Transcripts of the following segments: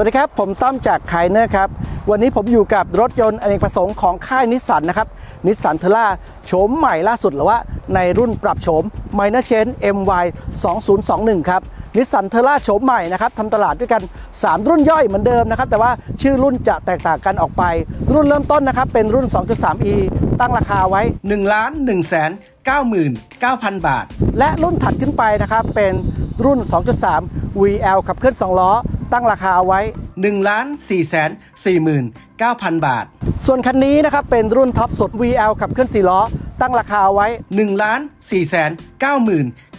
สวัสดีครับ ผมต้อมจากไคเนอร์ครับ วันนี้ผมอยู่กับรถยนต์อเนกประสงค์ของค่ายนิสสันนะครับนิสสันเทล่าโฉมใหม่ล่าสุดหรือว่าในรุ่นปรับโฉม Minor Change MY 2021 ครับนิสสันเทล่าโฉมใหม่นะครับทำตลาดด้วยกัน 3 รุ่นย่อยเหมือนเดิมนะครับ แต่ว่าชื่อรุ่นจะแตกต่างกันออกไป รุ่นเริ่มต้นนะครับ เป็นรุ่น 2.3e ตั้งราคาไว้1ล้าน1แสน99,000 บาท และรุ่นถัดขึ้นไปนะครับ เป็นรุ่น 2.3 VL ขับเคลื่อน2ล้อ ตั้งราคาเอาไว้ 1 4 4 4 0 0น 9,000 บาท ส่วนคันนี้นะครับเป็นรุ่นท็อปสุด VL ขับเคลื่อน4ล้อ ตั้งราคาไว้ 1 4 9 9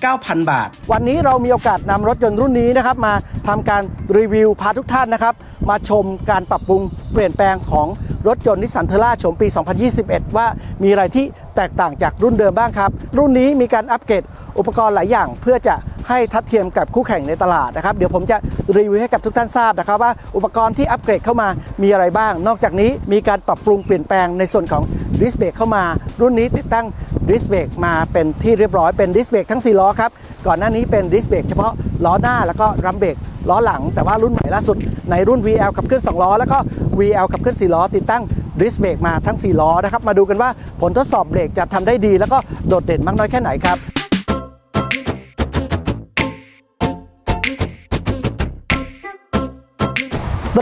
9,000 บาท วันนี้เรามีโอกาสนำรถยนต์รุ่นนี้นะครับมาทำการรีวิวพาทุกท่านนะครับ มาชมการปรับปรุงเปลี่ยนแปลงของรถยนต์นิสสันเทอร่าโฉมปี 2021 ว่ามีอะไรที่แตกต่างจากรุ่นเดิมบ้างครับ รุ่นนี้มีการอัปเกรดอุปกรณ์หลายอย่างเพื่อจะให้ทัดเทียมกับคู่แข่งในตลาดนะครับ เดี๋ยวผมจะรีวิวให้กับทุกท่านทราบนะครับว่าอุปกรณ์ที่อัปเกรดเข้ามามีอะไรบ้างนอกจากนี้มีการปรับปรุงเปลี่ยนแปลงในส่วนของดิสเบรกเข้ามา รุ่นนี้ติดตั้งดิสเบรกมาเป็นที่เรียบร้อยเป็นดิสเบรกทั้ง 4 ล้อครับ ก่อนหน้านี้เป็นดิสเบรกเฉพาะล้อหน้าแล้วก็รัมเบรกล้อหลัง แต่ว่ารุ่นใหม่ล่าสุดในรุ่น VL ขับเคลื่อน2ล้อแล้วก็ VL ขับเคลื่อน4ล้อ ติดตั้งดิสเบรกมาทั้ง 4 ล้อนะครับ มาดูกันว่าผลทดสอบเบรกจะทำได้ดี แล้วก็โดดเด่นมากน้อยแค่ไหนครับ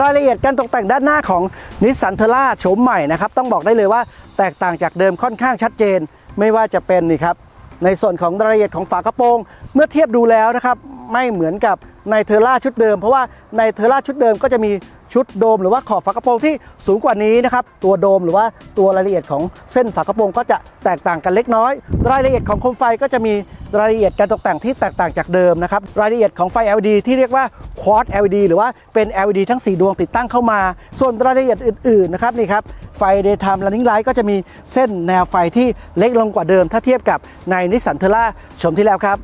รายละเอียดการตกแต่งด้านหน้าของนิสสันเทล่าโฉมใหม่นะครับต้องบอกได้เลยว่าแตกต่างจากเดิมค่อนข้างชัดเจน ไม่ว่าจะเป็นนี่ครับในส่วนของรายละเอียดของฝากระโปรง เมื่อเทียบดูแล้วนะครับไม่เหมือนกับในเทล่าชุดเดิม เพราะว่าในเทล่าชุดเดิมก็จะมี ชุดโดมหรือว่าขอบฝากระโปรงที่สูงกว่านี้นะครับตัวโดมหรือว่าตัวรายละเอียดของเส้นฝากระโปรงก็จะแตกต่างกันเล็กน้อย รายละเอียดของโคมไฟก็จะมีรายละเอียดการตกแต่งที่แตกต่างจากเดิมนะครับรายละเอียดของไฟ LED ที่เรียกว่า Quad LED หรือว่าเป็น LED ทั้ง 4 ดวงติดตั้งเข้ามา ส่วนรายละเอียดอื่นๆนะครับนี่ครับไฟ Daytime Running Light ก็จะมีเส้นแนวไฟที่เล็กลงกว่าเดิม ถ้าเทียบกับในนิสสันเทล่าชมที่แล้วครับ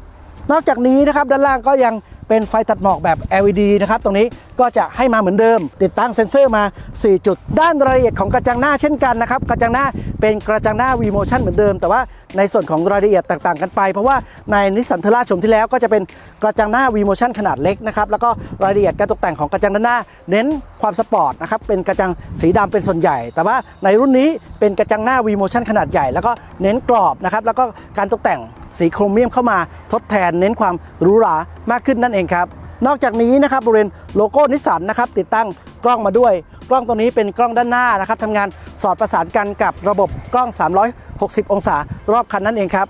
นอกจากนี้นะครับด้านล่างก็ยัง เป็นไฟตัดหมอกแบบ LED นะครับ ตรงนี้ก็จะให้มาเหมือนเดิม ติดตั้งเซ็นเซอร์มา 4 จุด ด้านรายละเอียดของกระจังหน้าเช่นกันนะครับ กระจังหน้าเป็นกระจังหน้า V Motion เหมือนเดิม แต่ว่าในส่วนของรายละเอียดแตกต่างกันไป เพราะว่าในนิสสันเทล่าชมที่แล้วก็จะเป็นกระจังหน้า V Motion ขนาดเล็กนะครับ แล้วก็รายละเอียดการตกแต่งของกระจังด้านหน้า เน้นความสปอร์ตนะครับ เป็นกระจังสีดำเป็นส่วนใหญ่ แต่ว่าในรุ่นนี้เป็นกระจังหน้า V Motion ขนาดใหญ่ แล้วก็เน้นกรอบนะครับ แล้วก็การตกแต่ง สีโครเมียมเข้ามาทดแทนเน้นความหรูหรามากขึ้นนั่นเองครับ นอกจากนี้นะครับบริเวณโลโก้นิสสันนะครับติดตั้งกล้องมาด้วย กล้องตัวนี้เป็นกล้องด้านหน้านะครับทำงานสอดประสานกันกับระบบกล้อง 360 องศารอบคันนั่นเองครับ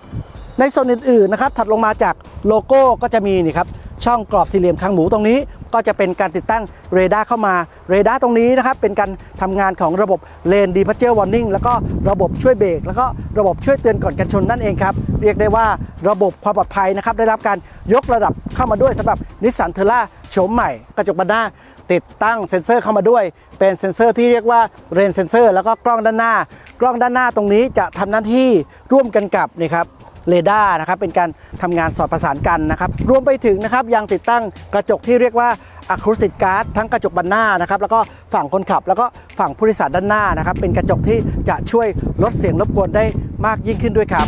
ในส่วนอื่นๆนะครับถัดลงมาจากโลโก้ก็จะมีนี่ครับ ช่องกรอบสี่เหลี่ยมคางหมูตรงนี้ ก็จะเป็นการติดตั้งเรดาร์เข้ามาเรดาร์ตรงนี้นะครับเป็นการทำงานของระบบเลนดีพัชเจอร์วอร์นิ่งแล้วก็ระบบช่วยเบรกแล้วก็ระบบช่วยเตือนก่อนกันชนนั่นเองครับเรียกได้ว่าระบบความปลอดภัยนะครับได้รับการยกระดับเข้ามาด้วยสำหรับนิสสันเทล่าโฉมใหม่กระจกบานหน้าติดตั้งเซ็นเซอร์เข้ามาด้วย เป็นเซ็นเซอร์ที่เรียกว่าเรนเซนเซอร์แล้วก็กล้องด้านหน้า กล้องด้านหน้าตรงนี้จะทำหน้าที่ร่วมกันกับนี่ครับ เรดาร์นะครับเป็นการทำงานสอดประสานกันนะครับรวมไปถึงนะครับยังติดตั้งกระจกที่เรียกว่าอะคูสติกการ์ดทั้งกระจกบานหน้านะครับแล้วก็ฝั่งคนขับ แล้วก็ฝั่งผู้โดยสารด้านหน้านะครับเป็นกระจกที่จะช่วยลดเสียงรบกวนได้มากยิ่งขึ้นด้วยครับ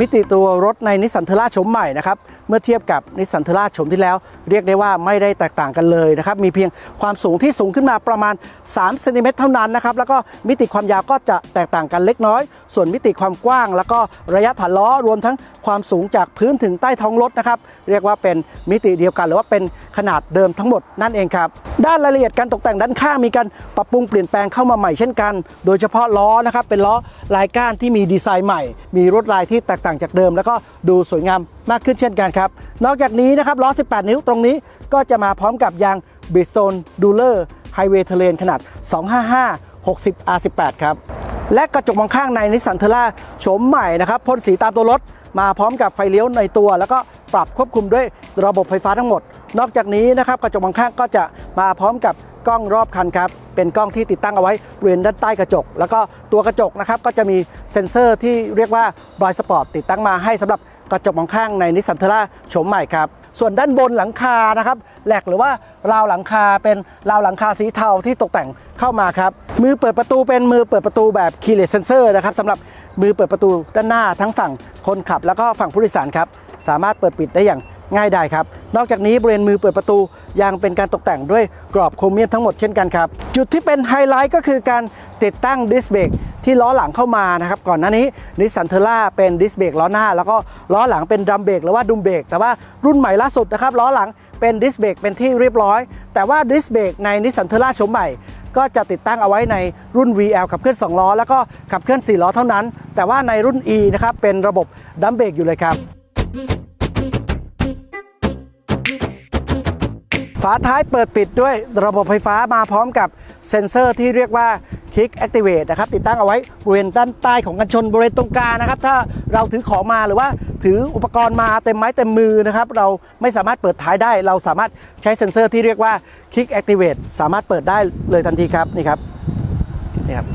มิติตัวรถในนิสสันเทล่าชมใหม่นะครับ เมื่อเทียบกับนิสสันเทล่าชมที่แล้ว เรียกได้ว่าไม่ได้แตกต่างกันเลยนะครับ มีเพียงความสูงที่สูงขึ้นมาประมาณ3เซนติเมตรเท่านั้นนะครับ แล้วก็มิติความยาวก็จะแตกต่างกันเล็กน้อย ส่วนมิติความกว้าง แล้วก็ระยะฐานล้อรวมทั้งความสูงจากพื้นถึงใต้ท้องรถนะครับ เรียกว่าเป็นมิติเดียวกัน หรือว่าเป็นขนาดเดิมทั้งหมดนั่นเองครับ ด้านรายละเอียดการตกแต่งด้านข้างมีการปรับปรุงเปลี่ยนแปลงเข้ามาใหม่เช่นกัน โดยเฉพาะล้อนะครับเป็นล้อลายก้านที่มีดีไซน์ใหม่ มีลวดลายที่แตกต่างจากเดิม แล้วก็ดูสวยงามมากขึ้นเช่นกันครับ นอกจากนี้นะครับล้อ 18 นิ้วตรงนี้ก็จะมาพร้อมกับยาง Bridgestone Dueler Highway Terrain ขนาด 255 60 R18 ครับ และกระจกมองข้างในนิสสันเทล่าโฉมใหม่นะครับพ่นสีตามตัวรถมาพร้อมกับไฟเลี้ยวในตัว แล้วก็ปรับควบคุมด้วยระบบไฟฟ้าทั้งหมด นอกจากนี้นะครับกระจกมองข้างก็จะมาพร้อมกับกล้องรอบคันครับ เป็นกล้องที่ติดตั้งเอาไว้บริเวณด้านใต้กระจก แล้วก็ตัวกระจกนะครับก็จะมีเซ็นเซอร์ที่เรียกว่า Bright Spot ติดตั้งมาให้สำหรับ กระจกมองข้างในนิสสันเทล่าโฉมใหม่ครับ ส่วนด้านบนหลังคานะครับแหลกหรือว่าราวหลังคาเป็นราวหลังคาสีเทาที่ตกแต่งเข้ามาครับ มือเปิดประตูเป็นมือเปิดประตูแบบ keyless sensor นะครับสำหรับมือเปิดประตูด้านหน้าทั้งฝั่งคนขับ แล้วก็ฝั่งผู้โดยสารครับสามารถเปิดปิดได้อย่าง ง่ายได้ครับ นอกจากนี้บริเวณมือเปิดประตูยังเป็นการตกแต่งด้วยกรอบโครเมียมทั้งหมดเช่นกันครับ จุดที่เป็นไฮไลท์ก็คือการติดตั้งดิสเบรกที่ล้อหลังเข้ามานะครับ ก่อนหน้านี้นิสสันเทอร่าเป็นดิสเบรกล้อหน้า แล้วก็ล้อหลังเป็นดรัมเบรกหรือว่าดุมเบรกแต่ว่ารุ่นใหม่ล่าสุดนะครับล้อหลังเป็นดิสเบรกเป็นที่เรียบร้อย แต่ว่าดิสเบรกในนิสสันเทอร่าชมใหม่ก็จะติดตั้งเอาไว้ในรุ่น VL ขับเคลื่อน 2 ล้อ แล้วก็ขับเคลื่อน 4 ล้อเท่านั้น แต่ว่าในรุ่น E นะครับเป็นระบบดัมเบรกอยู่เลยครับ ฝาท้ายเปิดปิดด้วยระบบไฟฟ้ามาพร้อมกับเซ็นเซอร์ที่เรียกว่า Kick Activate นะครับ ติดตั้งเอาไว้บริเวณด้านใต้ของกันชนบริเวณตรงกลางนะครับ ถ้าเราถือของมาหรือว่าถืออุปกรณ์มาเต็มไม้เต็มมือนะครับ เราไม่สามารถเปิดท้ายได้ เราสามารถใช้เซ็นเซอร์ที่เรียกว่า Kick Activate สามารถเปิดได้เลยทันทีครับนี่ครับนี่ครับ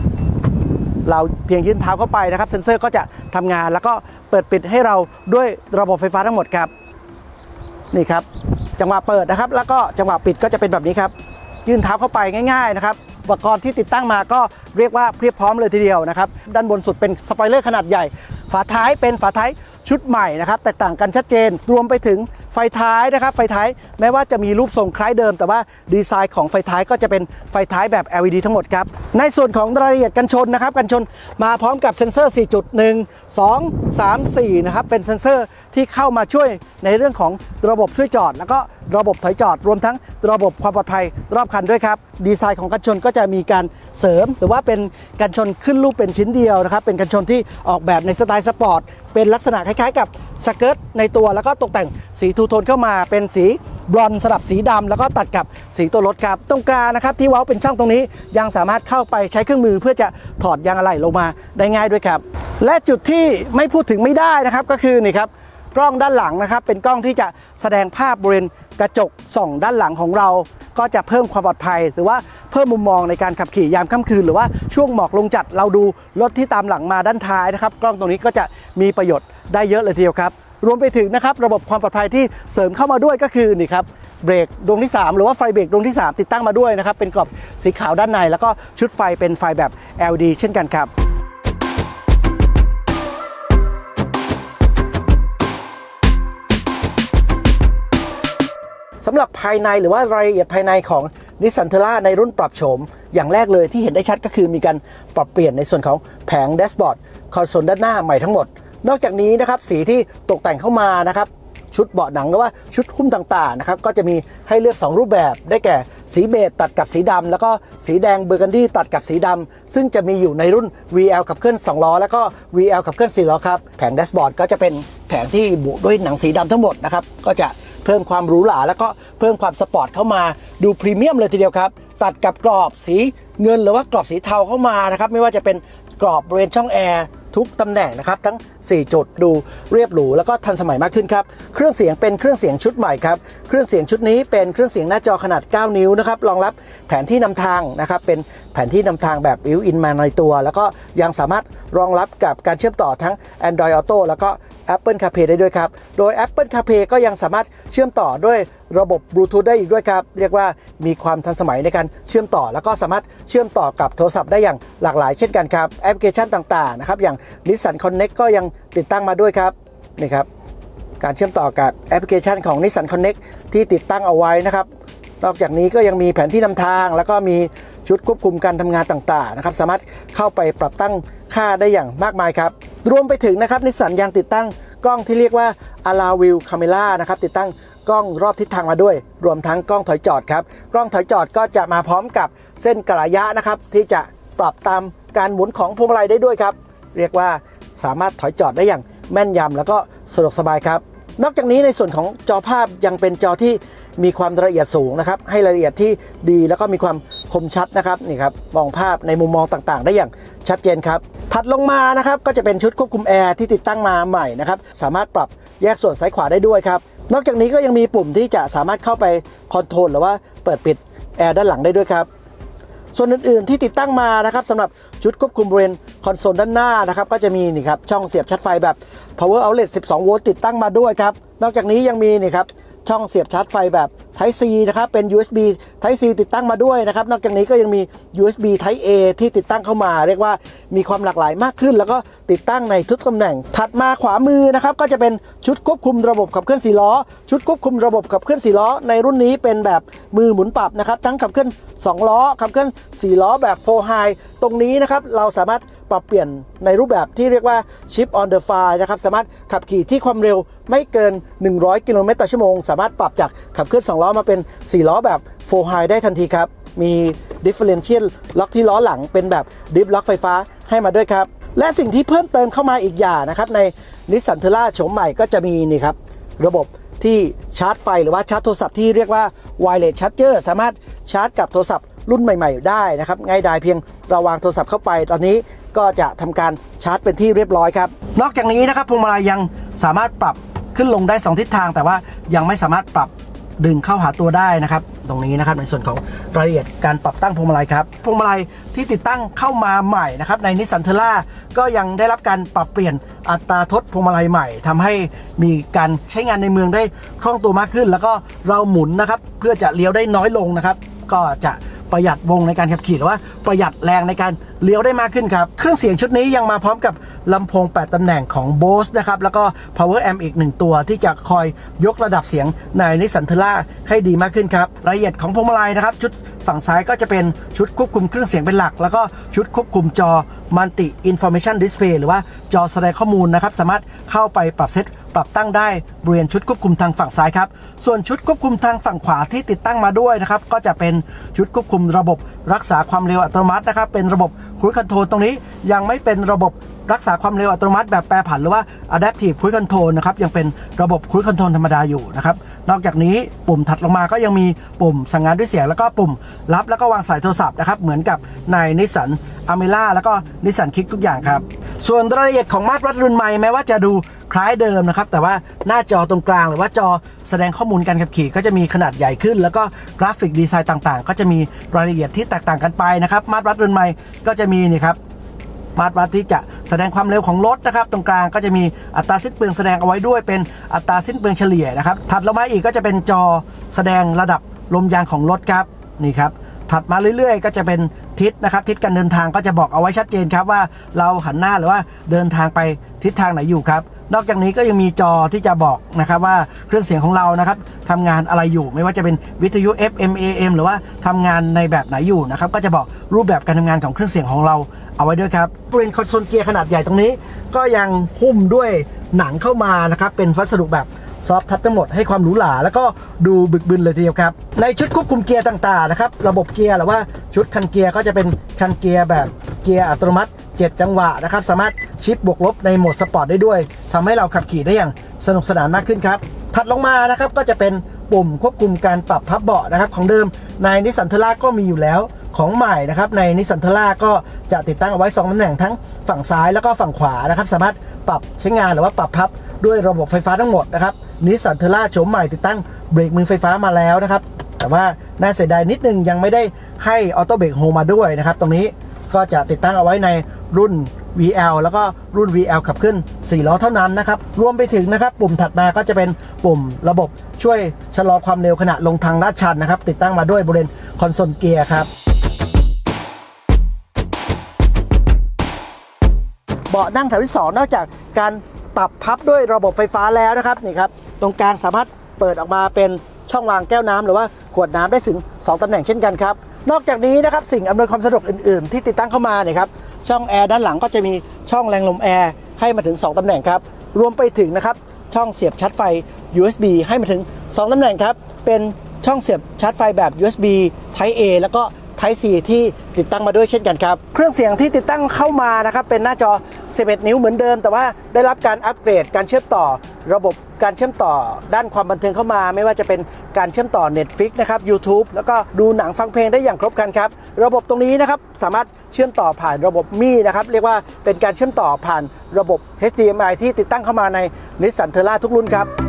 เราเพียงยื่นเท้าเข้าไปนะครับ เซ็นเซอร์ก็จะทำงานแล้วก็เปิดปิดให้เราด้วยระบบไฟฟ้าทั้งหมดครับ นี่ครับ จังหวะเปิดนะครับ แล้วก็จังหวะปิดก็จะเป็นแบบนี้ครับยื่นเท้าเข้าไปง่ายๆนะครับอุปกรณ์ที่ติดตั้งมาก็เรียกว่าเพียบพร้อมเลยทีเดียวนะครับด้านบนสุดเป็นสปอยเลอร์ขนาดใหญ่ ฝาท้ายเป็นฝาท้ายชุดใหม่นะครับแตกต่างกันชัดเจนรวมไปถึงไฟท้ายนะครับ ไฟท้ายแม้ว่าจะมีรูปทรงคล้ายเดิม แต่ว่าดีไซน์ของไฟท้ายก็จะเป็นไฟท้ายแบบ LED ทั้งหมดครับ ในส่วนของรายละเอียดกันชนนะครับ กันชนมาพร้อมกับเซ็นเซอร์ 4 จุด 1 2 3 4 นะครับ เป็นเซ็นเซอร์ที่เข้ามาช่วยในเรื่องของระบบช่วยจอด แล้วก็ระบบถอยจอด รวมทั้งระบบความปลอดภัยรอบคันด้วยครับ ดีไซน์ของกันชนก็จะมีการเสริม หรือว่าเป็นกันชนขึ้นรูปเป็นชิ้นเดียวนะครับ เป็นกันชนที่ออกแบบในสไตล์สปอร์ต เป็นลักษณะคล้ายๆ กับสเกิร์ตในตัว แล้วก็ตกแต่งสีทูโทนเข้ามาเป็นสีบรอนสลับสีดำแล้วก็ตัดกับสีตัวรถครับตรงกลางนะครับที่เว้าเป็นช่องตรงนี้ยังสามารถเข้าไปใช้เครื่องมือเพื่อจะถอดยางอะไหล่ลงมาได้ง่ายด้วยครับ และจุดที่ไม่พูดถึงไม่ได้นะครับก็คือนี่ครับกล้องด้านหลังนะครับ เป็นกล้องที่จะแสดงภาพบริเวณกระจกส่องด้านหลังของเรา ก็จะเพิ่มความปลอดภัย หรือว่าเพิ่มมุมมองในการขับขี่ยามค่ำคืน หรือว่าช่วงหมอกลงจัดเราดูรถที่ตามหลังมาด้านท้ายนะครับ กล้องตรงนี้ก็จะมีประโยชน์ได้เยอะเลยทีเดียวครับ รวมไปถึงนะครับระบบความปลอดภัยที่เสริมเข้ามาด้วยก็คือนี่ครับเบรกดวงที่ 3 หรือว่าไฟเบรกดวงที่ 3 ติดตั้งมาด้วยนะครับ เป็นกรอบสีขาวด้านใน แล้วก็ชุดไฟเป็นไฟแบบ LED เช่นกันครับสำหรับภายในหรือว่ารายละเอียดภายในของนิสสันเทล่าในรุ่นปรับโฉม อย่างแรกเลยที่เห็นได้ชัดก็คือมีการปรับเปลี่ยนในส่วนของแผงแดชบอร์ดคอนโซลด้านหน้าใหม่ทั้งหมด นอกจากนี้นะครับสีที่ตกแต่งเข้ามานะครับชุดเบาะหนังหรือว่าชุดหุ้มต่างๆนะครับก็จะมีให้เลือก 2 รูปแบบได้แก่สีเบจตัดกับสีดำแล้วก็สีแดงเบอร์กันดี้ตัดกับสีดำซึ่งจะมีอยู่ในรุ่น VL ขับเคลื่อน 2 ล้อ แล้วก็ VL ขับเคลื่อน 4 ล้อครับแผงแดชบอร์ดก็จะเป็นแผงที่บุด้วยหนังสีดำทั้งหมดนะครับก็จะเพิ่มความหรูหราแล้วก็เพิ่มความสปอร์ตเข้ามาดูพรีเมียมเลยทีเดียวครับตัดกับกรอบสีเงินหรือว่ากรอบสีเทาเข้ามานะครับไม่ว่าจะเป็นกรอบบริเวณช่องแอร์ ทุกตำแหน่งนะครับทั้ง 4 จุดดูเรียบหรูแล้วก็ทันสมัยมากขึ้นครับเครื่องเสียงเป็นเครื่องเสียงชุดใหม่ครับเครื่องเสียงชุดนี้เป็นเครื่องเสียงหน้าจอขนาด 9 นิ้วนะครับรองรับแผนที่นำทางนะครับเป็นแผนที่นำทางแบบบิวอินมาในตัว แล้วก็ยังสามารถรองรับกับการเชื่อมต่อทั้ง Android Auto แล้วก็ Apple CarPlay ได้ด้วยครับ โดย Apple CarPlay ก็ยังสามารถเชื่อมต่อด้วย ระบบบลูทูธได้อีกด้วยครับ เรียกว่ามีความทันสมัยในการเชื่อมต่อ แล้วก็สามารถเชื่อมต่อกับโทรศัพท์ได้อย่างหลากหลายเช่นกันครับ แอปพลิเคชันต่างๆนะครับอย่าง Nissan Connect ก็ยังติดตั้งมาด้วยครับนี่ครับการเชื่อมต่อกับแอปพลิเคชันของ Nissan Connect ที่ติดตั้งเอาไว้นะครับ นอกจากนี้ก็ยังมีแผนที่นำทาง แล้วก็มีชุดควบคุมการทำงานต่างๆนะครับสามารถเข้าไปปรับตั้งค่าได้อย่างมากมายครับรวมไปถึงนะครับนิสสันยังติดตั้งกล้องที่เรียกว่า a l a v i e w Camera นะครับติดตั้ง กล้องรอบทิศทางมาด้วย รวมทั้งกล้องถอยจอดครับ กล้องถอยจอดก็จะมาพร้อมกับเส้นกระยะนะครับ ที่จะปรับตามการหมุนของพวงมาลัยได้ด้วยครับ เรียกว่าสามารถถอยจอดได้อย่างแม่นยำแล้วก็สะดวกสบายครับนอกจากนี้ในส่วนของจอภาพยังเป็นจอที่มีความละเอียดสูงนะครับ ให้รายละเอียดที่ดีแล้วก็มีความคมชัดนะครับนี่ครับมองภาพในมุมมองต่างๆ ได้อย่างชัดเจนครับ ถัดลงมานะครับก็จะเป็นชุดควบคุมแอร์ที่ติดตั้งมาใหม่นะครับ สามารถปรับแยกส่วนซ้ายขวาได้ด้วยครับ นอกจากนี้ก็ยังมีปุ่มที่จะสามารถเข้าไปคอนโทรลหรือว่าเปิดปิดแอร์ด้านหลังได้ด้วยครับ ส่วนอื่นๆที่ติดตั้งมานะครับสำหรับชุดควบคุมบริเวณคอนโซลด้านหน้านะครับก็จะมีนี่ครับช่องเสียบชาร์จไฟแบบ power outlet 12 โวลต์ติดตั้งมาด้วยครับนอกจากนี้ยังมีนี่ครับ ช่องเสียบชาร์จไฟแบบ Type C นะครับ เป็น USB Type C ติดตั้งมาด้วยนะครับ นอกจากนี้ก็ยังมี USB Type A ที่ติดตั้งเข้ามา เรียกว่ามีความหลากหลายมากขึ้น แล้วก็ติดตั้งในทุกตำแหน่ง ถัดมาขวามือนะครับ ก็จะเป็นชุดควบคุมระบบขับเคลื่อน4ล้อ ชุดควบคุมระบบขับเคลื่อน4ล้อ ในรุ่นนี้เป็นแบบมือหมุนปรับนะครับ ทั้งขับเคลื่อน2ล้อขับเคลื่อน4ล้อแบบ4 high ตรงนี้นะครับ เราสามารถ ปรับเปลี่ยนในรูปแบบที่เรียกว่า Chip on the fly นะครับ สามารถขับขี่ที่ความเร็วไม่เกิน 100 กิโลเมตรต่อชั่วโมง สามารถปรับจากขับเคลื่อน 2 ล้อมาเป็น 4 ล้อแบบ4 high ได้ทันทีครับ มี differential ล็อกที่ล้อหลังเป็นแบบ dip ล็อกไฟฟ้าให้มาด้วยครับ และสิ่งที่เพิ่มเติมเข้ามาอีกอย่างนะครับใน Nissan t e r a โฉมใหม่ก็จะมีนี่ครับระบบที่ชาร์จไฟหรือว่าชาร์จโทรศัพท์ที่เรียกว่า wireless charger สามารถชาร์จกับโทรศัพท์รุ่นใหม่ ๆ ได้นะครับ ง่ายดายเพียงเราวางโทรศัพท์เข้าไปตอนนี้ ก็จะทำการชาร์จเป็นที่เรียบร้อยครับ นอกจากนี้นะครับพวงมาลัยยังสามารถปรับขึ้นลงได้ 2 ทิศทาง แต่ว่ายังไม่สามารถปรับดึงเข้าหาตัวได้นะครับ ตรงนี้นะครับในส่วนของรายละเอียดการปรับตั้งพวงมาลัยครับพวงมาลัยที่ติดตั้งเข้ามาใหม่นะครับในนิสสันเทล่าก็ยังได้รับการปรับเปลี่ยนอัตราทดพวงมาลัยใหม่ทำให้มีการใช้งานในเมืองได้คล่องตัวมากขึ้น แล้วก็เราหมุนนะครับเพื่อจะเลี้ยวได้น้อยลงนะครับ ก็จะประหยัดวงในการขับขี่หรือว่าประหยัดแรงในการ เลี้ยวได้มากขึ้นครับ เครื่องเสียงชุดนี้ยังมาพร้อมกับลำโพง 8 ตำแหน่งของ Bose นะครับ แล้วก็ Power Amp อีก 1 ตัวที่จะคอยยกระดับเสียงในนิสสันเทล่าให้ดีมากขึ้นครับ รายละเอียดของพวงมาลัยนะครับ ชุดฝั่งซ้ายก็จะเป็นชุดควบคุมเครื่องเสียงเป็นหลัก แล้วก็ชุดควบคุมจอ Multi Information Display หรือว่าจอแสดงข้อมูลนะครับ สามารถเข้าไปปรับเซตปรับตั้งได้บริเวณชุดควบคุมทางฝั่งซ้ายครับ ส่วนชุดควบคุมทางฝั่งขวาที่ติดตั้งมาด้วยนะครับ ก็จะเป็นชุดควบคุมระบบรักษาความเร็วอัตโนมัตินะครับ เป็นระบบค u ูคอนโทรลตรงนี้ยังไม่เป็นระบบรักษาความเร็วอัตโนมัติแบบแปรผันหรือว่า adaptive cruise control นะครับ ยังเป็นระบบ cruise control ธรรมดาอยู่นะครับ นอกจากนี้ปุ่มถัดลงมาก็ยังมีปุ่มสั่งงานด้วยเสียง แล้วก็ปุ่มรับแล้วก็วางสายโทรศัพท์นะครับ เหมือนกับในนิสสันอเมล่าแล้วก็นิสสันคิกทุกอย่างครับ ส่วนรายละเอียดของมาตรวัดรุ่นใหม่แม้ว่าจะดู คล้ายเดิมนะครับ แต่ว่าหน้าจอตรงกลางหรือว่าจอแสดงข้อมูลการขับขี่ ก็จะมีขนาดใหญ่ขึ้น แล้วก็กราฟิกดีไซน์ต่างๆ ก็จะมีรายละเอียดที่แตกต่างกันไปนะครับ มาตรวัดรุ่นใหม่ก็จะมีนี่ครับมาตรวัดที่จะแสดงความเร็วของรถนะครับ ตรงกลางก็จะมีอัตราสิ้นเปลืองแสดงเอาไว้ด้วยเป็นอัตราสิ้นเปลืองเฉลี่ยนะครับ ถัดลงมาอีกก็จะเป็นจอแสดงระดับลมยางของรถครับนี่ครับถัดมาเรื่อยๆ ก็จะเป็นทิศนะครับ ทิศการเดินทางก็จะบอกเอาไว้ชัดเจนครับว่าเราหันหน้าหรือว่าเดินทางไปทิศทางไหนอยู่ครับ นอกจากนี้ก็ยังมีจอที่จะบอกนะครับว่าเครื่องเสียงของเรานะครับทำงานอะไรอยู่ ไม่ว่าจะเป็นวิทยุ FM AM หรือว่าทำงานในแบบไหนอยู่นะครับก็จะบอกรูปแบบการทำงานของเครื่องเสียงของเราเอาไว้ด้วยครับบริเวณคอนโซลเกียร์ขนาดใหญ่ตรงนี้ ก็ยังหุ้มด้วยหนังเข้ามานะครับเป็นวัสดุแบบซอฟทัชทั้งหมดให้ความหรูหราแล้วก็ดูบึกบึนเลยทีเดียวครับ ในชุดควบคุมเกียร์ต่างๆนะครับ ระบบเกียร์หรือว่าชุดคันเกียร์ก็จะเป็นคันเกียร์แบบเกียร์อัตโนมัติ 7 จังหวะนะครับ สามารถชิปบวกลบในโหมดสปอร์ตได้ด้วยทำให้เราขับขี่ได้อย่างสนุกสนานมากขึ้นครับ ถัดลงมานะครับก็จะเป็นปุ่มควบคุมการปรับพับเบาะนะครับ ของเดิมในนิสสันเทล่าก็มีอยู่แล้วของใหม่นะครับในนิสสันเทล่าก็จะติดตั้งเอาไว้2ตำแหน่งทั้งฝั่งซ้ายแล้วก็ฝั่งขวานะครับ สามารถปรับใช้งานหรือว่าปรับพับด้วยระบบไฟฟ้าทั้งหมดนะครับนิสสันเทล่าโฉมใหม่ติดตั้งเบรกมือไฟฟ้ามาแล้วนะครับ แต่ว่าน่าเสียดายนิดนึงยังไม่ได้ให้ออโต้เบรกโฮมาด้วยนะครับ ตรงนี้ก็จะติดตั้งเอาไว้ใน รุ่น VL แล้วก็รุ่น VL ขับขึ้น 4 ล้อเท่านั้นนะครับ รวมไปถึงนะครับ ปุ่มถัดมาก็จะเป็นปุ่มระบบช่วยชะลอความเร็วขณะลงทางลาดชันนะครับ ติดตั้งมาด้วยบริเวณคอนโซลเกียร์ครับเบาะนั่งแถวที่ 2 นอกจากการปรับพับด้วยระบบไฟฟ้าแล้วนะครับนี่ครับตรงกลางสามารถเปิดออกมาเป็นช่องวางแก้วน้ำหรือว่าขวดน้ำได้ถึง 2ตำแหน่งเช่นกันครับ นอกจากนี้นะครับสิ่งอำนวยความสะดวกอื่น ๆ ที่ติดตั้งเข้ามาเนี่ยครับ ช่องแอร์ด้านหลังก็จะมีช่องแรงลมแอร์ให้มาถึง 2ตำแหน่งครับ รวมไปถึงนะครับช่องเสียบชาร์จไฟ USB ให้มาถึง 2ตำแหน่งครับ เป็นช่องเสียบชาร์จไฟแบบ USB Type A แล้วก็ Type C ที่ติดตั้งมาด้วยเช่นกันครับ เครื่องเสียงที่ติดตั้งเข้ามานะครับเป็นหน้าจอ 11 นิ้วเหมือนเดิม แต่ว่าได้รับการอัปเกรดการเชื่อมต่อระบบการเชื่อมต่อด้านความบันเทิงเข้ามา ไม่ว่าจะเป็นการเชื่อมต่อ Netflix นะครับ YouTube แล้วก็ดูหนังฟังเพลงได้อย่างครบครันครับ ระบบตรงนี้นะครับสามารถเชื่อมต่อผ่านระบบมีนะครับเรียกว่าเป็นการเชื่อมต่อผ่านระบบ HDMI ที่ติดตั้งเข้ามาใน Nissan Terra ทุกรุ่นครับ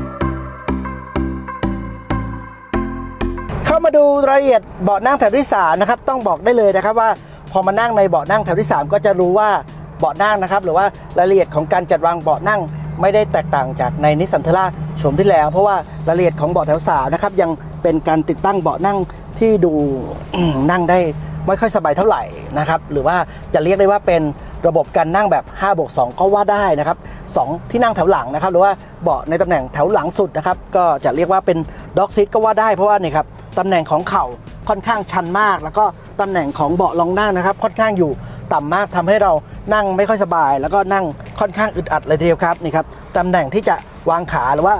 มาดูรายละเอียดเบาะนั่งแถวที่3นะครับต้องบอกได้เลยนะครับว่าพอมานั่งในเบาะนั่งแถวที่ 3 ก็จะรู้ว่าเบาะนั่งนะครับหรือว่ารายละเอียดของการจัดวางเบาะนั่งไม่ได้แตกต่างจากในนิสสันเทล่าโฉมที่แล้ว เพราะว่ารายละเอียดของเบาะแถวสามนะครับยังเป็นการติดตั้งเบาะนั่งที่ดูนั่งได้ไม่ค่อยสบายเท่าไหร่นะครับหรือว่าจะเรียกได้ว่าเป็นระบบการนั่งแบบ5บวก2ก็ว่าได้นะครับสองที่นั่งแถวหลังนะครับหรือว่าเบาะในตำแหน่งแถวหลังสุดนะครับก็จะเรียกว่าเป็นด็อกซีทก็ว่าได้เพราะว่านี่ครับ ตำแหน่งของเข่าค่อนข้างชันมาก แล้วก็ตำแหน่งของเบาะรองนั่งนะครับ ค่อนข้างอยู่ต่ำมากทำให้เรานั่งไม่ค่อยสบาย แล้วก็นั่งค่อนข้างอึดอัดเลยทีเดียวครับนี่ครับตำแหน่งที่จะวางขาหรือว่า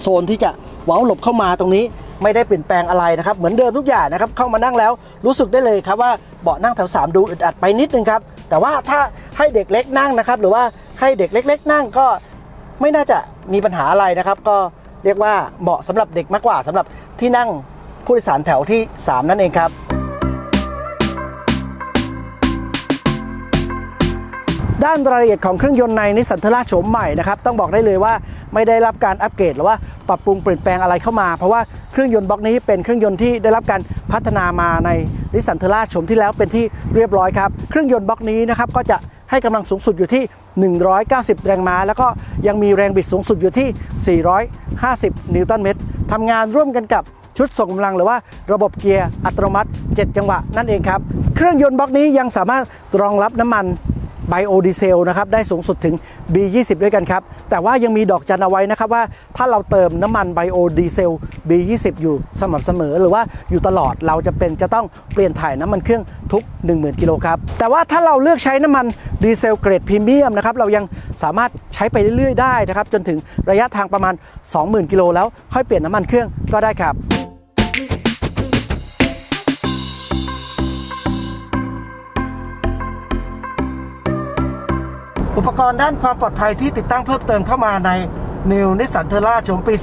โซนที่จะเว้าหลบเข้ามาตรงนี้ไม่ได้เปลี่ยนแปลงอะไรนะครับ เหมือนเดิมทุกอย่างนะครับ เข้ามานั่งแล้วรู้สึกได้เลยครับว่าเบาะนั่งแถวสามดูอึดอัดไปนิดนึงครับ แต่ว่าถ้าให้เด็กเล็กนั่งนะครับ หรือว่าให้เด็กเล็ก ๆ นั่งก็ไม่น่าจะมีปัญหาอะไรนะครับ ก็เรียกว่าเหมาะสำหรับเด็กมากกว่าสำหรับที่นั่ง ผู้โดยสารแถวที่ 3 นั่นเองครับ ด้านรายละเอียดของเครื่องยนต์ในนิสสันเทล่าโฉมใหม่นะครับ ต้องบอกได้เลยว่าไม่ได้รับการอัปเกรดหรือว่าปรับปรุงเปลี่ยนแปลงอะไรเข้ามา เพราะว่าเครื่องยนต์บล็อกนี้เป็นเครื่องยนต์ที่ได้รับการพัฒนามาในนิสสันเทล่าโฉมที่แล้วเป็นที่เรียบร้อยครับ เครื่องยนต์บล็อกนี้นะครับก็จะให้กำลังสูงสุดอยู่ที่ 190 แรงม้า แล้วก็ยังมีแรงบิดสูงสุดอยู่ที่ 450 นิวตันเมตรทำงานร่วมกันกับ ชุดส่งกำลังหรือว่าระบบเกียร์อัตโนมัติ 7 จังหวะนั่นเองครับ เครื่องยนต์บล็อกนี้ยังสามารถรองรับน้ำมันไบโอดีเซลนะครับได้สูงสุดถึง B20 ด้วยกันครับ แต่ว่ายังมีดอกจันเอาไว้นะครับว่าถ้าเราเติมน้ำมันไบโอดีเซล B20 อยู่สม่ำเสมอ หรือว่าอยู่ตลอดเราจะเป็นจะต้องเปลี่ยนถ่ายน้ำมันเครื่องทุก 10,000 กิโลครับ แต่ว่าถ้าเราเลือกใช้น้ำมันดีเซลเกรดพรีเมียมนะครับเรายังสามารถใช้ไปเรื่อยๆได้นะครับจนถึงระยะทางประมาณ 20,000 กิโลแล้วค่อยเปลี่ยนน้ำมันเครื่องก็ได้ครับ อุปกรณ์ด้านความปลอดภัยที่ติดตั้งเพิ่มเติมเข้ามาใน New Nissan Terra โฉมปี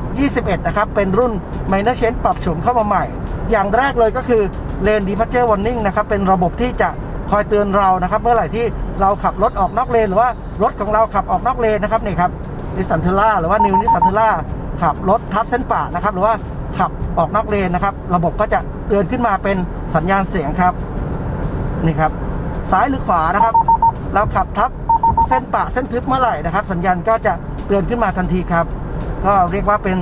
2021 นะครับ เป็นรุ่น Minor Change ปรับโฉมเข้ามาใหม่ อย่างแรกเลยก็คือ Lane Departure Warning นะครับ เป็นระบบที่จะคอยเตือนเรานะครับ เมื่อไหร่ที่เราขับรถออกนอกเลน หรือว่ารถของเราขับออกนอกเลนนะครับนี่ครับ Nissan Terra หรือว่า New Nissan Terra ขับรถทับเส้นป่านะครับหรือว่าขับออกนอกเลนนะครับ ระบบก็จะเตือนขึ้นมาเป็นสัญญาณเสียงครับนี่ครับซ้ายหรือขวานะครับ เราขับทับ เส้นปะเส้นทึบเมื่อไหร่นะครับ สัญญาณก็จะเตือนขึ้นมาทันทีครับ ก็เรียกว่าเป็น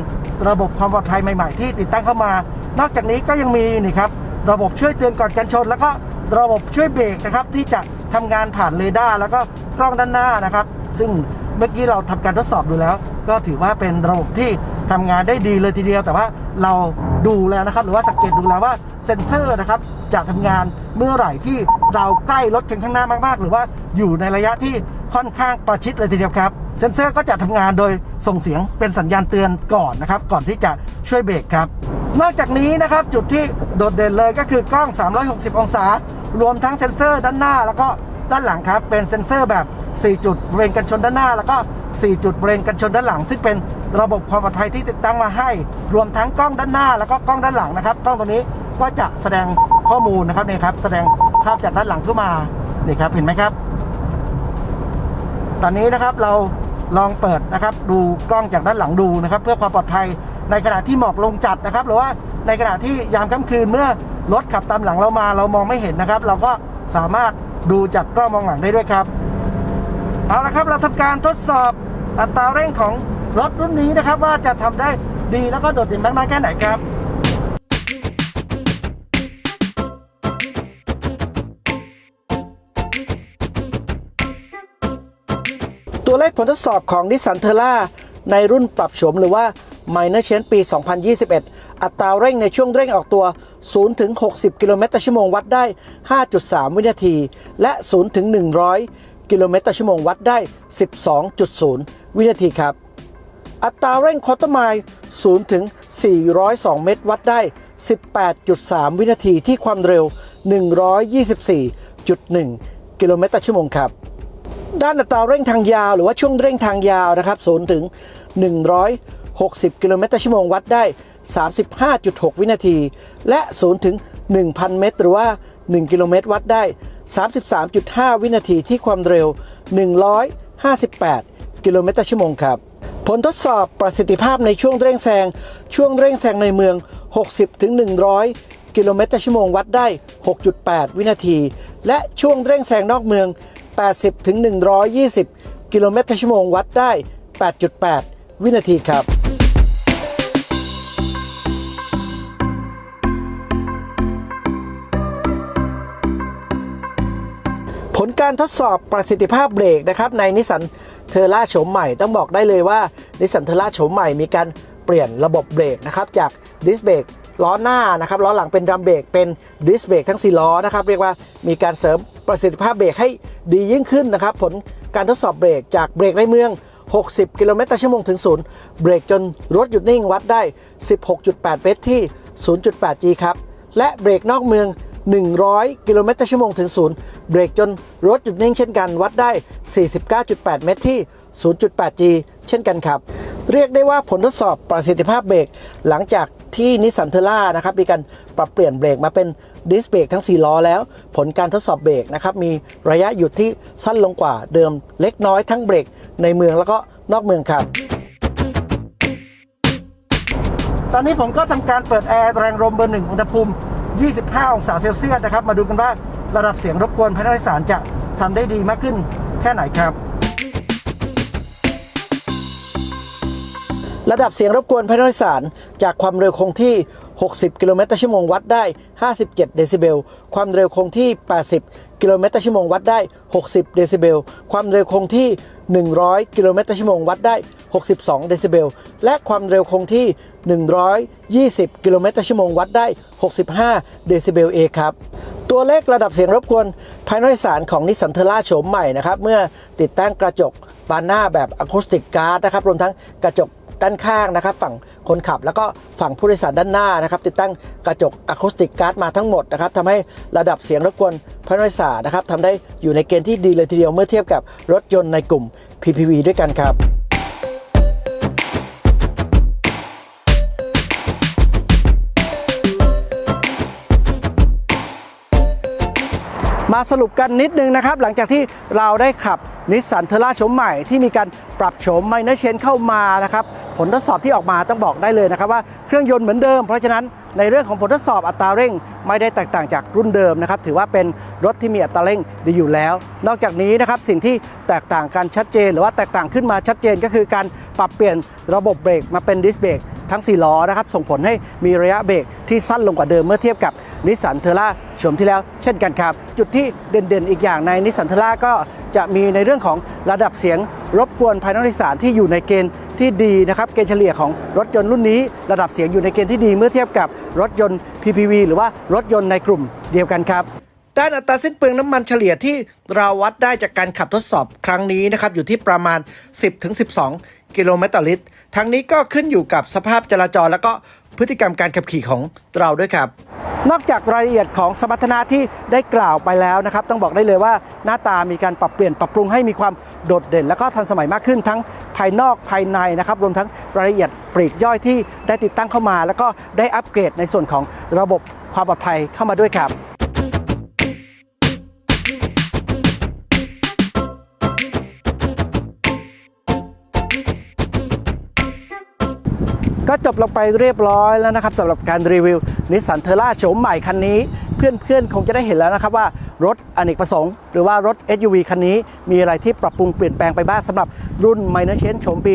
ระบบความปลอดภัยใหม่ ๆ ที่ติดตั้งเข้ามา นอกจากนี้ก็ยังมีนี่ครับระบบช่วยเตือนก่อนการชน แล้วก็ระบบช่วยเบรกนะครับที่จะทำงานผ่านเรดาร์แล้วก็กล้องด้านหน้านะครับ ซึ่งเมื่อกี้เราทำการทดสอบดูแล้ว ก็ถือว่าเป็นระบบที่ทำงานได้ดีเลยทีเดียว แต่ว่าเราดูแล้วนะครับ หรือว่าสังเกตดูแล้วว่าเซ็นเซอร์นะครับจะทำงานเมื่อไหร่ที่เราใกล้รถคันข้างหน้ามากๆ หรือว่าอยู่ในระยะที่ ค่อนข้างประชิดเลยทีเดียวครับ เซ็นเซอร์ก็จะทำงานโดยส่งเสียงเป็นสัญญาณเตือนก่อนนะครับ ก่อนที่จะช่วยเบรกครับ นอกจากนี้นะครับจุดที่โดดเด่นเลยก็คือกล้อง 360 องศา รวมทั้งเซ็นเซอร์ด้านหน้า แล้วก็ด้านหลังครับเป็นเซ็นเซอร์แบบ 4 จุดบริเวณกันชนด้านหน้า แล้วก็ 4 จุดบริเวณกันชนด้านหลัง ซึ่งเป็นระบบความปลอดภัยที่ติดตั้งมาให้ รวมทั้งกล้องด้านหน้า แล้วก็กล้องด้านหลังนะครับ กล้องตัวนี้ก็จะแสดงข้อมูลนะครับนี่ครับแสดงภาพจากด้านหลังเข้ามานี่ครับเห็นไหมครับ ตอนนี้นะครับเราลองเปิดนะครับ ดูกล้องจากด้านหลังดูนะครับ เพื่อความปลอดภัยในขณะที่หมอกลงจัดนะครับ หรือว่าในขณะที่ยามค่ำคืนเมื่อรถขับตามหลังเรามาเรามองไม่เห็นนะครับ เราก็สามารถดูจากกล้องมองหลังได้ด้วยครับเอาละครับเราทำการทดสอบอัตราเร่งของรถรุ่นนี้นะครับ ว่าจะทำได้ดีแล้วก็โดดเด่นมากน้อยแค่ไหนครับ เลขผลทดสอบของ Nissan t e r r a ในรุ่นปรับโฉมหรือว่า Minor Change ปี 2021 อัตราเร่งในช่วงเร่งออกตัว 0 ถึง 60 กิโลเมตรต่อชั่วโมงวัดได้ 5.3 วินาที และ 0 ถึง 100 กิโลเมตรต่อชั่วโมงวัดได้ 12.0 วินาทีครับ อัตราเร่งคอร์ตไมล์0 ถึง 402 เมตรวัดได้ 18.3 วินาทีที่ความเร็ว 124.1 กิโลเมตรต่อชั่วโมงครับ ด้านอัตราเร่งทางยาว หรือว่าช่วงเร่งทางยาวนะครับ0ถึง 160 กิโลเมตรต่อชั่วโมงวัดได้ 35.6 วินาที และ0ถึง 1,000 เมตร หรือว่า 1 กิโลเมตรวัดได้ 33.5 วินาทีที่ความเร็ว 158 กิโลเมตรต่อชั่วโมงครับ ผลทดสอบประสิทธิภาพในช่วงเร่งแซง ช่วงเร่งแซงในเมือง 60ถึง100 กิโลเมตรต่อชั่วโมงวัดได้ 6.8 วินาที และช่วงเร่งแซงนอกเมือง 80 ถึง 120 กิโลเมตรต่อชั่วโมงวัดได้ 8.8 วินาทีครับ ผลการทดสอบประสิทธิภาพเบรกนะครับในนิสสันเทอร่าโฉมใหม่ต้องบอกได้เลยว่านิสสันเทอร่าโฉมใหม่มีการเปลี่ยนระบบเบรกนะครับจากดิสเบรก ล้อหน้านะครับล้อหลังเป็นดรัมเบรกเป็นดิสเบรกทั้ง 4 ล้อนะครับเรียกว่ามีการเสริมประสิทธิภาพเบรกให้ดียิ่งขึ้นนะครับผลการทดสอบเบรกจากเบรกในเมือง 60 กิโลเมตรต่อชั่วโมงถึงศูนย์เบรกจนรถหยุดนิ่งวัดได้ 16.8 เมตรที่ 0.8 G ครับและเบรกนอกเมือง 100 กิโลเมตรต่อชั่วโมงถึงศูนย์เบรกจนรถหยุดนิ่งเช่นกันวัดได้ 49.8 เมตรที่ 0.8 G เช่นกันครับ เรียกได้ว่าผลทดสอบประสิทธิภาพเบรกหลังจาก ที่นิสสันเทอร่านะครับมีการปรับเปลี่ยนเบรกมาเป็นดิสเบรกทั้ง 4 ล้อแล้ว ผลการทดสอบเบรกนะครับมีระยะหยุดที่สั้นลงกว่าเดิมเล็กน้อยทั้งเบรกในเมืองแล้วก็นอกเมืองครับ ตอนนี้ผมก็ทำการเปิดแอร์แรงลมเบอร์หนึ่งอุณหภูมิ 25 องศาเซลเซียสนะครับ มาดูกันว่าระดับเสียงรบกวนภายในโดยสารจะทำได้ดีมากขึ้นแค่ไหนครับ ระดับเสียงรบกวนภายในโดยสาร จากความเร็วคงที่ 60 กิโลเมตรต่อชั่วโมงวัดได้ 57 เดซิเบล ความเร็วคงที่ 80 กิโลเมตรต่อชั่วโมงวัดได้ 60 เดซิเบล ความเร็วคงที่ 100 กิโลเมตรต่อชั่วโมงวัดได้ 62 เดซิเบล และความเร็วคงที่ 120 กิโลเมตรต่อชั่วโมงวัดได้ 65 เดซิเบลเอครับตัวเลขระดับเสียงรบกวนภายในสารของนิสสันเทอร่าโฉมใหม่นะครับ เมื่อติดตั้งกระจกบานหน้าแบบอะคูสติกการ์ดนะครับ รวมทั้งกระจก ด้านข้างนะครับ ฝั่งคนขับแล้วก็ฝั่งผู้โดยสารด้านหน้านะครับ ติดตั้งกระจกอะคูสติกการ์ดมาทั้งหมดนะครับทำให้ระดับเสียงรบกวนภายในโดยสารนะครับทำได้อยู่ในเกณฑ์ที่ดีเลยทีเดียวเมื่อเทียบกับรถยนต์ในกลุ่ม PPV ด้วยกันครับมาสรุปกันนิดนึงนะครับ หลังจากที่เราได้ขับนิสสันเทอร่าโฉมใหม่ที่มีการปรับโฉมไมเนอร์เชนเข้ามานะครับ ผลทดสอบที่ออกมาต้องบอกได้เลยนะครับว่าเครื่องยนต์เหมือนเดิม เพราะฉะนั้นในเรื่องของผลทดสอบอัตราเร่ง ไม่ได้แตกต่างจากรุ่นเดิมนะครับถือว่าเป็นรถที่มีอัตราเร่งดีอยู่แล้ว นอกจากนี้นะครับสิ่งที่แตกต่างกันชัดเจน หรือว่าแตกต่างขึ้นมาชัดเจนก็คือการปรับเปลี่ยนระบบเบรกมาเป็นดิสเบรกทั้ง 4 ล้อนะครับส่งผลให้มีระยะเบรกที่สั้นลงกว่าเดิมเมื่อเทียบกับนิสสันเทอร่าโฉมที่แล้วเช่นกันครับ จุดที่เด่นๆ อีกอย่างในนิสสันเทอร่าก็จะมีในเรื่องของระดับเสียงรบกวนภายในรถโดยสารที่อยู่ในเกณฑ์ ที่ดีนะครับเกณฑ์เฉลี่ยของรถยนต์รุ่นนี้ ระดับเสียงอยู่ในเกณฑ์ที่ดีเมื่อเทียบกับรถยนต์ PPV หรือว่ารถยนต์ในกลุ่มเดียวกันครับด้านอัตราสิ้นเปลืองน้ำมันเฉลี่ยที่เราวัดได้จากการขับทดสอบครั้งนี้นะครับอยู่ที่ประมาณ 10-12 กิโลเมตรต่อลิตร ทั้งนี้ก็ขึ้นอยู่กับสภาพจราจร แล้วก็ พฤติกรรมการขับขี่ของเราด้วยครับ นอกจากรายละเอียดของสมรรถนะที่ได้กล่าวไปแล้วนะครับ ต้องบอกได้เลยว่าหน้าตามีการปรับเปลี่ยนปรับปรุงให้มีความโดดเด่น และก็ทันสมัยมากขึ้นทั้งภายนอกภายในนะครับ รวมทั้งรายละเอียดปลีกย่อยที่ได้ติดตั้งเข้ามา แล้วก็ได้อัปเกรดในส่วนของระบบความปลอดภัยเข้ามาด้วยครับ ก็จบลงไปเรียบร้อยแล้วนะครับสำหรับการรีวิวนิสสันเทอร่าโฉมใหม่คันนี้ เพื่อนๆ คงจะได้เห็นแล้วนะครับว่ารถอเนกประสงค์ หรือว่ารถ SUV คันนี้มีอะไรที่ปรับปรุงเปลี่ยนแปลงไปบ้างสำหรับรุ่น Minor Change โฉมปี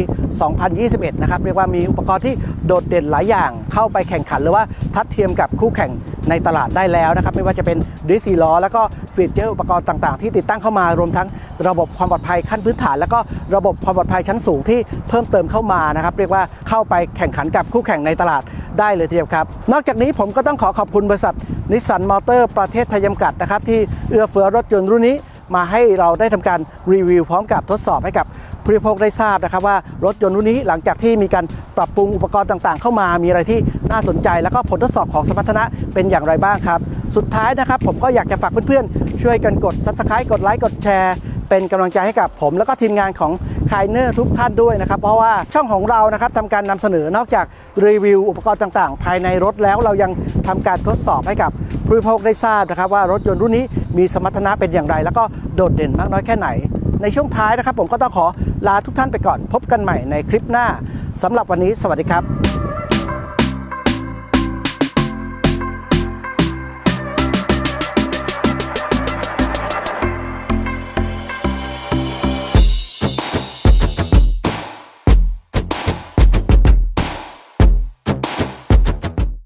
2021 นะครับเรียกว่ามีอุปกรณ์ที่โดดเด่นหลายอย่างเข้าไปแข่งขันหรือว่าทัดเทียมกับคู่แข่ง ในตลาดได้แล้วนะครับ ไม่ว่าจะเป็นดิสีล้อ แล้วก็ฟีเจอร์อุปกรณ์ต่างๆ ที่ติดตั้งเข้ามารวมทั้งระบบความปลอดภัยขั้นพื้นฐาน แล้วก็ระบบความปลอดภัยชั้นสูงที่เพิ่มเติมเข้ามานะครับ เรียกว่าเข้าไปแข่งขันกับคู่แข่งในตลาดได้เลยทีเดียวครับ นอกจากนี้ผมก็ต้องขอขอบคุณบริษัทนิสสันมอเตอร์ประเทศไทยจำกัดนะครับที่เอื้อเฟื้อรถยนต์รุ่นนี้ มาให้เราได้ทำการรีวิวพร้อมกับทดสอบให้กับผู้บริโภคได้ทราบนะครับว่ารถยนต์รุ่นนี้หลังจากที่มีการปรับปรุงอุปกรณ์ต่างๆ เข้ามามีอะไรที่น่าสนใจ แล้วก็ผลทดสอบของสมรรถนะเป็นอย่างไรบ้างครับ สุดท้ายนะครับผมก็อยากจะฝากเพื่อนๆช่วยกันกด Subscribe กดไลค์กดแชร์ เป็นกำลังใจให้กับผมแล้วก็ทีมงานของคายเนอร์ทุกท่านด้วยนะครับ เพราะว่าช่องของเรานะครับทำการนำเสนอนอกจากรีวิวอุปกรณ์ต่างๆ ภายในรถแล้วเรายังทำการทดสอบให้กับผู้บริโภคได้ทราบนะครับ ว่ารถยนต์รุ่นนี้มีสมรรถนะเป็นอย่างไร แล้วก็โดดเด่นมากน้อยแค่ไหน ในช่วงท้ายนะครับ ผมก็ต้องขอลาทุกท่านไปก่อน พบกันใหม่ในคลิปหน้าสำหรับวันนี้ สวัสดีครับ